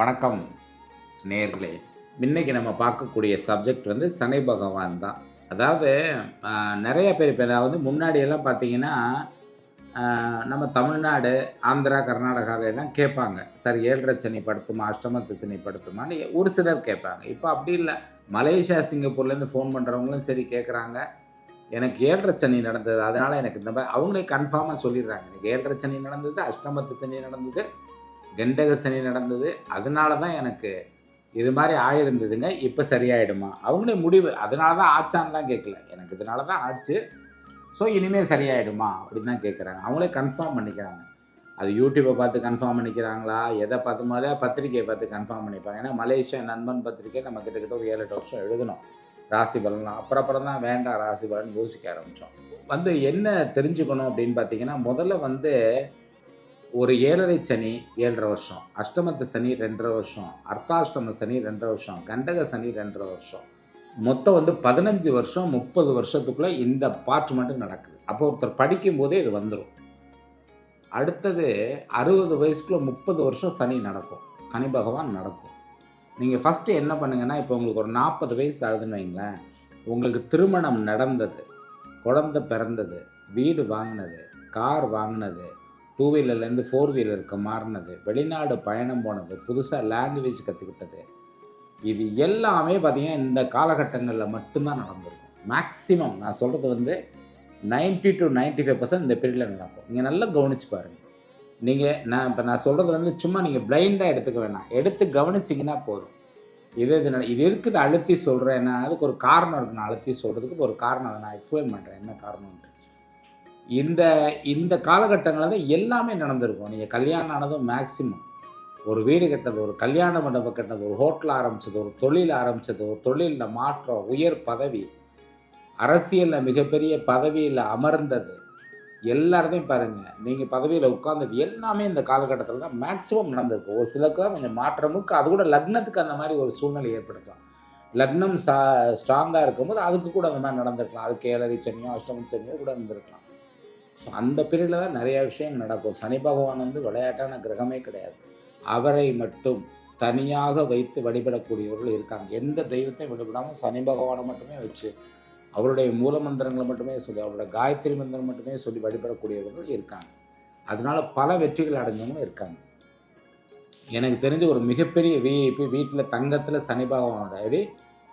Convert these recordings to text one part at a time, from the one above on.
வணக்கம் நேர்களே. இன்றைக்கி நம்ம பார்க்கக்கூடிய சப்ஜெக்ட் வந்து சனி பகவான் தான். அதாவது நிறைய பேர் இப்போ வந்து முன்னாடியெல்லாம் பார்த்தீங்கன்னா நம்ம தமிழ்நாடு ஆந்திரா கர்நாடகாவில கேட்பாங்க. சார் ஏழரை சனி படுத்துமா அஷ்டமத்து சனி படுத்துமான்னு ஒரு சிலர் கேட்பாங்க. இப்போ அப்படி இல்லை. மலேசியா சிங்கப்பூர்லேருந்து ஃபோன் பண்ணுறவங்களும் சரி கேட்குறாங்க. எனக்கு ஏழரை சனி நடந்தது. அதனால் எனக்கு இந்த மாதிரி அவங்களே கன்ஃபார்மாக சொல்லிடுறாங்க. எனக்கு ஏழரை சனி நடந்தது அஷ்டமத்து சனி நடந்தது. கண்டக சனி நடந்தது. அதனால தான் எனக்கு இது மாதிரி ஆயிருந்ததுங்க. இப்போ சரியாயிடுமா? அவங்களே முடிவு. அதனால தான் ஆச்சான்லாம் கேட்கல. எனக்கு இதனால தான் ஆச்சு. ஸோ இனிமேல் சரியாயிடுமா? அப்படின்னு தான் கேட்குறாங்க அவங்களே கன்ஃபார்ம் பண்ணிக்கிறாங்க. அது யூடியூப்பை பார்த்து கன்ஃபார்ம் பண்ணிக்கிறாங்களா? எதை பார்த்து? முதல்ல பத்திரிக்கையை பார்த்து கன்ஃபார்ம் பண்ணிப்பாங்க. ஏன்னா மலேசியா நண்பன் பத்திரிக்கை நம்ம கிட்டத்தட்ட ஒரு ஏழு எட்டு வருஷம் எழுதணும். ராசி பலன்லாம். அப்புறம் அப்புறம் தான் வேண்டாம் ராசி பலன் யோசிக்க ஆரம்பித்தோம் வந்து என்ன தெரிஞ்சுக்கணும் அப்படின்னு பார்த்தீங்கன்னா முதல்ல வந்து ஒரு ஏழரை சனி ஏழரை வருஷம். அஷ்டமத்து சனி ரெண்டரை வருஷம். அர்த்தாஷ்டம சனி ரெண்டரை வருஷம். கண்டக சனி ரெண்டரை வருஷம். மொத்தம் வந்து பதினஞ்சு வருஷம் முப்பது வருஷத்துக்குள்ளே இந்த பாட்டு மட்டும் நடக்குது. அப்போ ஒருத்தர் படிக்கும் போதே இது வந்துடும் அடுத்தது அறுபது வயசுக்குள்ளே முப்பது வருஷம் சனி நடக்கும். சனி பகவான் நடக்கும். நீங்கள் ஃபஸ்ட்டு என்ன பண்ணுங்கன்னா இப்போ உங்களுக்கு ஒரு நாற்பது வயசு ஆகுதுன்னு வைங்களேன். உங்களுக்கு திருமணம் நடந்தது. குழந்தை பிறந்தது. வீடு வாங்கினது. கார் வாங்கினது. டூ வீலர்லேருந்து ஃபோர் வீலருக்கு மாறினது. வெளிநாடு பயணம் போனது. புதுசாக லாங்குவேஜ் கற்றுக்கிட்டது இது எல்லாமே பார்த்திங்கன்னா இந்த காலகட்டங்களில் மட்டும்தான் நடந்திருக்கும். மேக்ஸிமம் நான் சொல்கிறது வந்து 90 டு 95% ஃபைவ் பர்சன்ட் இந்த பீரியடில் நடக்கும். நீங்கள் நல்லா கவனிச்சு பாருங்கள் நீங்கள் நான் இப்போ நான் சொல்கிறது வந்து சும்மா நீங்கள் பிளைண்டாக எடுத்துக்க வேணாம். எடுத்து கவனிச்சிங்கன்னா போதும். இது இது இது இருக்குது அழுத்தி சொல்கிறேன் அதுக்கு ஒரு காரணம் இருக்குது நான் அழுத்தி சொல்கிறதுக்கு ஒரு காரணம் நான் எக்ஸ்பிளைன் பண்ணுறேன் என்ன காரணம்ன்ட்டு. இந்த இந்த காலகட்டங்களில் தான் எல்லாமே நடந்திருக்கும். நீங்கள் கல்யாணம் ஆனதும் மேக்சிமம் ஒரு வீடு கட்டினது ஒரு கல்யாண மண்டபம் கட்டினது ஒரு ஹோட்டல் ஆரம்பித்தது ஒரு தொழில் ஆரம்பித்தது ஒரு தொழிலில் மாற்றம் உயர் பதவி. அரசியலில் மிகப்பெரிய பதவியில் அமர்ந்தது. எல்லாருமே பாருங்கள் நீங்கள் பதவியில் உட்கார்ந்தது எல்லாமே இந்த காலகட்டத்தில் தான் மேக்ஸிமம் நடந்திருக்கும் ஒரு சிலருக்கு தான் கொஞ்சம் மாற்றம் அது கூட லக்னத்துக்கு அந்த மாதிரி ஒரு சூழ்நிலை ஏற்படுத்தலாம். லக்னம் சா ஸ்ட்ராங்காக இருக்கும்போது அதுக்கு கூட அந்த மாதிரி நடந்திருக்கலாம். அதுக்கு கேலரி சனியோ அஷ்டமி சனியோ கூட இருந்திருக்கலாம். ஸோ அந்த பீரியடில் தான் நிறைய விஷயம் நடக்கும். சனி பகவான் வந்து விளையாட்டான கிரகமே கிடையாது. அவரை மட்டும் தனியாக வைத்து வழிபடக்கூடியவர்கள் இருக்காங்க. எந்த தெய்வத்தையும் வழிபடாமல் சனி பகவானை மட்டுமே வச்சு அவருடைய மூல மந்திரங்களை மட்டுமே சொல்லி அவருடைய காயத்ரி மந்திரம் மட்டுமே சொல்லி வழிபடக்கூடியவர்கள் இருக்காங்க. அதனால பல வெற்றிகள் அடைஞ்சவங்களும் இருக்காங்க. எனக்கு தெரிஞ்ச ஒரு மிகப்பெரிய விஐபி வீட்டில் தங்கத்தில் சனி பகவானுடைய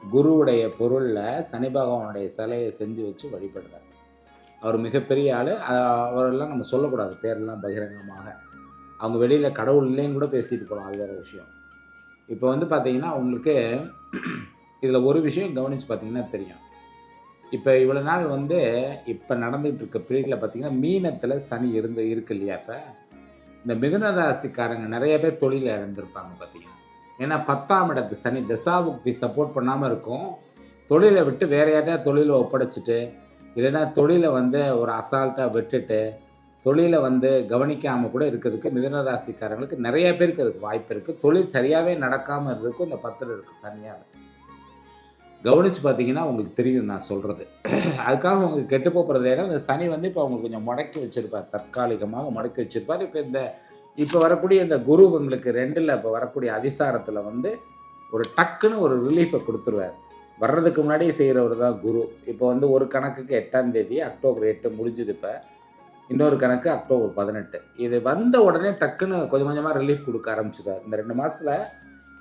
குருவுடைய பொருளில் சனி பகவானுடைய சிலையை செஞ்சு வச்சு வழிபடுறாங்க. அவர் மிகப்பெரிய ஆள். அவரெல்லாம் நம்ம சொல்லக்கூடாது. பேரெல்லாம் பகிரங்கமாக. அவங்க வெளியில் கடவுள் இல்லைன்னு கூட பேசிட்டு போகலாம் அது வேறு விஷயம். இப்போ வந்து பார்த்தீங்கன்னா உங்களுக்கு இதில் ஒரு விஷயம் கவனித்து பார்த்தீங்கன்னா தெரியும். இப்போ இவ்வளோ நாள் வந்து இப்போ நடந்துகிட்டு இருக்க பீரியடில் பார்த்தீங்கன்னா மீனத்தில் சனி இருந்து இருக்கு இல்லையா இப்போ? இந்த மிதுன ராசிக்காரங்க நிறைய பேர் தொழில இழந்திருப்பாங்க பார்த்தீங்கன்னா. ஏன்னா பத்தாம் இடத்து சனி தசாபுக்தி சப்போர்ட் பண்ணாமல் இருக்கும். தொழிலை விட்டு வேற யார்ட்டையா தொழிலை ஒப்படைச்சிட்டு இல்லைன்னா தொழிலை வந்து ஒரு அசால்ட்டாக விட்டுட்டு தொழிலை வந்து கவனிக்காமல் கூட இருக்கிறதுக்கு மிதனராசிக்காரங்களுக்கு நிறைய பேருக்கு அதுக்கு வாய்ப்பு இருக்குது தொழில் சரியாகவே நடக்காமல் இருக்கும் இந்த பத்தில் இருக்குது சனியாக கவனித்து பார்த்தீங்கன்னா உங்களுக்கு தெரியும் நான் சொல்கிறது அதுக்காக உங்களுக்கு கெட்டு போகிறது ஏன்னா இந்த சனி வந்து இப்போ அவங்க கொஞ்சம் முடக்கி வச்சுருப்பார். தற்காலிகமாக முடக்கி வச்சுருப்பார். இப்போ இந்த இப்போ வரக்கூடிய இந்த குரு உங்களுக்கு ரெண்டில் இப்போ வரக்கூடிய அதிசாரத்தில் வந்து ஒரு டக்குன்னு ஒரு ரிலீஃபை கொடுத்துருவார். வர்றதுக்கு முன்னாடியே செய்கிறவர் தான் குரு. இப்போ வந்து ஒரு கணக்குக்கு எட்டாம் தேதி அக்டோபர் எட்டு முடிஞ்சது இப்போ. இன்னொரு கணக்கு அக்டோபர் பதினெட்டு. இது வந்த உடனே டக்குன்னு கொஞ்சம் கொஞ்சமாக ரிலீஃப் கொடுக்க ஆரம்பிச்சிடுவார். இந்த ரெண்டு மாதத்தில்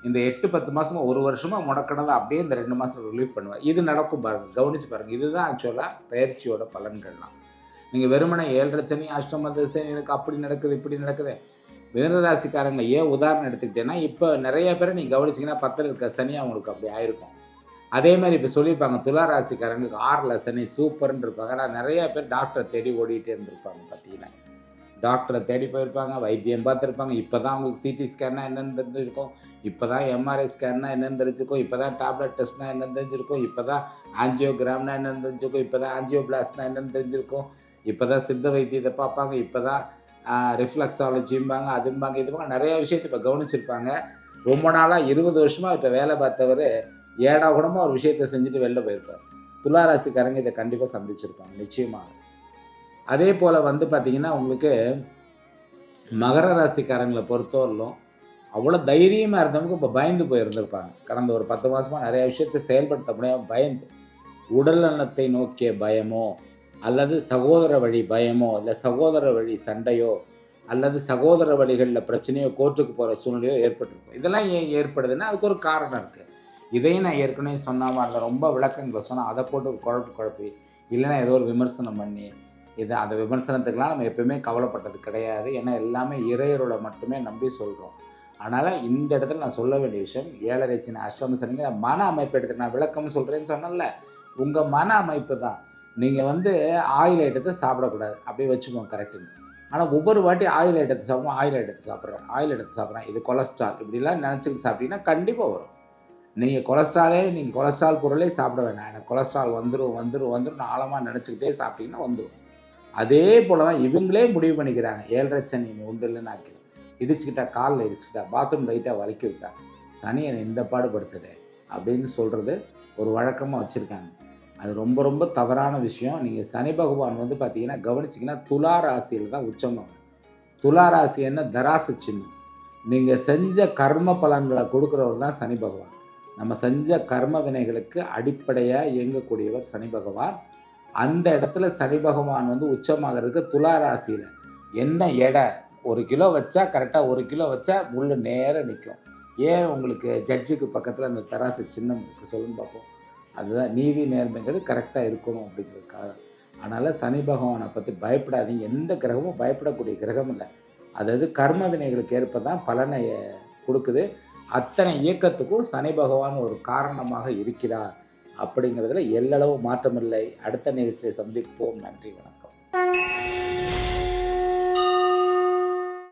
இந்த எட்டு பத்து மாதமாக ஒரு வருஷமாக முடக்கினதை அப்படியே இந்த ரெண்டு மாதம் ரிலீஃப் பண்ணுவேன் இது நடக்கும் பாருங்கள் கவனிச்சு பாருங்கள் இதுதான் ஆக்சுவலாக பயிற்சியோட பலன்கள்லாம். நீங்கள் வெறுமனை ஏழரை சனி அஷ்டம சனி எனக்கு அப்படி நடக்குது இப்படி நடக்குது. மிதனராசிக்காரங்களை ஏன் உதாரணம் எடுத்துக்கிட்டேன்னா இப்போ நிறைய பேரை நீங்கள் கவனிச்சிங்கன்னா பத்தில் இருக்க சனி அவங்களுக்கு அப்படி ஆயிருக்கும். அதே மாதிரி இப்போ சொல்லியிருப்பாங்க துலா ராசிக்காரங்களுக்கு ஆறில் சனி சூப்பர்னு இருப்பாங்க ஆனால் நிறையா பேர் டாக்டரை தேடி ஓடிட்டே இருந்திருப்பாங்க பார்த்தீங்கன்னா டாக்டரை தேடி போயிருப்பாங்க வைத்தியம் பார்த்துருப்பாங்க. இப்போ தான் அவங்களுக்கு சிடி ஸ்கேன்னா என்னென்னு தெரிஞ்சிருக்கும். இப்போ தான் எம்ஆர்ஐ ஸ்கேன்னா என்னென்னு தெரிஞ்சிருக்கும். இப்போ தான் டேப்லெட் டெஸ்ட்னா என்னென்னு தெரிஞ்சிருக்கும். இப்போ தான் ஆஞ்சியோகிராம்னா என்னென்னு தெரிஞ்சிருக்கும். இப்போ தான் ஆஞ்சியோபிளாஸ்ட்னா என்னென்னு தெரிஞ்சிருக்கும். இப்போ தான் சித்த வைத்தியத்தை பார்ப்பாங்க. இப்போ தான் ரிஃப்ளக்ஸாலஜிம்பாங்க அதும்பாங்க இதுபாங்க நிறையா விஷயத்தை இப்போ கவனிச்சிருப்பாங்க. ரொம்ப நாளாக இருபது வருஷமாக இப்போ வேலை பார்த்தவர் ஏடா கூடமாக ஒரு விஷயத்தை செஞ்சுட்டு வெளில போயிருப்பார். துளாராசிக்காரங்க இதை கண்டிப்பாக சந்திச்சிருப்பாங்க நிச்சயமாக அதே போல் வந்து பார்த்திங்கன்னா உங்களுக்கு மகர ராசிக்காரங்களை பொறுத்தவரையிலும் அவ்வளோ தைரியமாக இருந்தவங்க இப்போ பயந்து போயிருந்திருப்பாங்க. கடந்த ஒரு பத்து மாதமாக நிறைய விஷயத்தை செயல்படுத்த முடியாமல் பயந்து உடல் நலத்தை நோக்கிய பயமோ அல்லது சகோதர வழி பயமோ இல்லை சகோதர வழி சண்டையோ அல்லது சகோதர வழிகளில் பிரச்சனையோ கோர்ட்டுக்கு போகிற சூழ்நிலையோ ஏற்பட்டிருக்கும். இதெல்லாம் ஏன் ஏற்படுதுன்னா அதுக்கு ஒரு காரணம் இருக்குது இதையும் நான் ஏற்கனவே சொன்னாமல் அதில் ரொம்ப விளக்கங்களை சொன்னால் அதை போட்டு ஒரு குழப்பு குழப்பி இல்லைன்னா ஏதோ ஒரு விமர்சனம் பண்ணி இது அந்த விமர்சனத்துக்கெலாம் நம்ம எப்பயுமே கவலைப்பட்டது கிடையாது. ஏன்னா எல்லாமே இறையரோட மட்டுமே நம்பி சொல்கிறோம் அதனால் இந்த இடத்துல நான் சொல்ல வேண்டிய விஷயம் ஏழரை சின்ன அஷ்டம சனிங்கிற மன அமைப்பு எடுத்து நான் விளக்கம்னு சொல்கிறேன்னு சொன்னேன்ல. உங்கள் மன அமைப்பு தான். நீங்கள் வந்து ஆயில் ஐட்டத்தை சாப்பிடக்கூடாது. அப்படியே வச்சுப்போம் கரெக்டுன்னு ஆனால் ஒவ்வொரு வாட்டி ஆயில் ஐட்டத்தை சாப்பிடும் ஆயில் ஐட்டத்தை சாப்பிட்றேன் ஆயில் ஐட்டத்தை சாப்பிட்றேன் இது கொலஸ்ட்ரால் இப்படிலாம் நினச்சிக்கிட்டு சாப்பிட்டீங்கன்னா கண்டிப்பாக வரும். நீங்கள் கொலஸ்ட்ராலே நீங்கள் கொலஸ்ட்ரால் பொருளே சாப்பிட வேணாம். எனக்கு கொலஸ்ட்ரால் வந்துடும் வந்துடும் வந்துடும் ஆழமாக நினச்சிக்கிட்டே சாப்பிட்டீங்கன்னா வந்துடும் அதே போல் தான் இவங்களே முடிவு பண்ணிக்கிறாங்க. ஏழரை சனி நீ உண்டு இல்லைன்னு ஆக்கி இடிச்சுக்கிட்டா காலில் இடிச்சுக்கிட்டா பாத்ரூம் லைட்டாக வலிக்கி விட்டா சனி என்னை இந்த பாடுபடுத்துது அப்படின்னு சொல்கிறது ஒரு வழக்கமாக வச்சுருக்காங்க. அது ரொம்ப ரொம்ப தவறான விஷயம். நீங்கள் சனி பகவான் வந்து பார்த்தீங்கன்னா கவனிச்சிங்கன்னா துலா ராசியில் தான் உச்சமாகும் துலா ராசி என்ன? தராசு சின்னம். நீங்கள் செஞ்ச கர்ம பலன்களை கொடுக்குறவர் தான் சனி பகவான். நம்ம செஞ்ச கர்ம வினைகளுக்கு அடிப்படையாக இயங்கக்கூடியவர் சனி பகவான். அந்த இடத்துல சனி பகவான் வந்து உச்சமாகிறதுக்கு துலா ராசியில் என்ன எடை? ஒரு கிலோ வச்சா கரெக்டாக ஒரு கிலோ வச்சா முள்ளு நேராக நிற்கும் ஏன் உங்களுக்கு ஜட்ஜுக்கு பக்கத்தில் அந்த தராசு சின்னம் சொல்லுன்னு பார்ப்போம் அதுதான் நீதி நேர்மைங்கிறது கரெக்டாக இருக்கணும் அப்படிங்கிறதுக்காக. அதனால் சனி பகவானை பற்றி பயப்படாதீங்க. எந்த கிரகமும் பயப்படக்கூடிய கிரகம் இல்லை. அதாவது கர்ம வினைகளுக்கு ஏற்ப தான் பலனை கொடுக்குது. அத்தனை இயக்கத்துக்கும் சனி பகவான் ஒரு காரணமாக இருக்கிறார். அப்படிங்கிறதுல எல்லளவு மாற்றமில்லை. அடுத்த நிகழ்ச்சியை சந்திப்போம். நன்றி வணக்கம்.